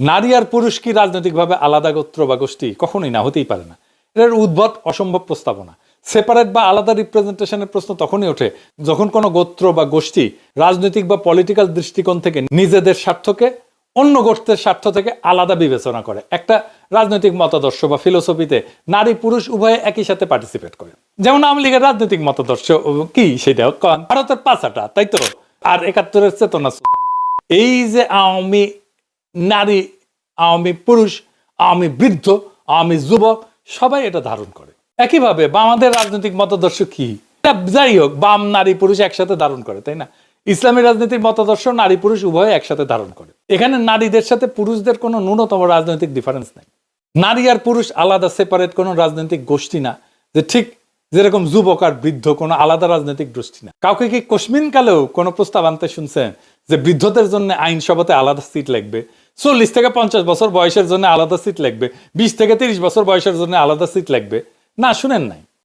নারী আর পুরুষ কি রাজনৈতিকভাবে আলাদা গোত্র বা গোষ্ঠী? কখনোই না, হতেই পারে না। এর উদ্ভট অসম্ভব প্রস্তাবনা। সেপারেট বা আলাদা রিপ্রেজেন্টেশনের প্রশ্ন তখনই ওঠে যখন কোনো গোত্র বা গোষ্ঠী রাজনৈতিক বা পলিটিক্যাল দৃষ্টিকোণ থেকে নিজেদের স্বার্থকে অন্য গোষ্ঠের স্বার্থ থেকে আলাদা বিবেচনা করে। একটা রাজনৈতিক মতাদর্শ বা ফিলোসফিতে নারী পুরুষ উভয়ে একই সাথে পার্টিসিপেট করে। যেমন আওয়ামী লীগের রাজনৈতিক মতাদর্শ কি? সেটা ভারতের পাঁচাটা, তাই তো? আর একাত্তরের চেতনা এই যে আওয়ামী নারী, আওয়ামী পুরুষ, আওয়ামী বৃদ্ধ, আওয়ামী যুবক সবাই এটা ধারণ করে। একইভাবে বামাদের রাজনৈতিক মতাদর্শ কি? যাই হোক, বাম নারী পুরুষ একসাথে ধারণ করে, তাই না? ইসলামী রাজনীতির মতাদর্শ নারী পুরুষ উভয় একসাথে ধারণ করে। এখানে নারীদের সাথে পুরুষদের কোনো ন্যূনতম রাজনৈতিক ডিফারেন্স নেই। নারী আর পুরুষ আলাদা সেপারেট কোনো রাজনৈতিক গোষ্ঠী না, যে ঠিক যেরকম যুবক আর বৃদ্ধ কোনো আলাদা রাজনৈতিক গোষ্ঠী না। কাউকে কি কশ্মিন কালেও কোনো প্রস্তাব আনতে শুনছেন যে বৃদ্ধদের জন্য আইনসভাতে আলাদা সিট লাগবে? চল্লিশ থেকে পঞ্চাশ বছর বয়সের জন্য আলাদা সিট লাগবে, বিশ থেকে তিরিশ বছর বয়সের জন্য আলাদা সিট লাগবে। না, শুনেন নাই।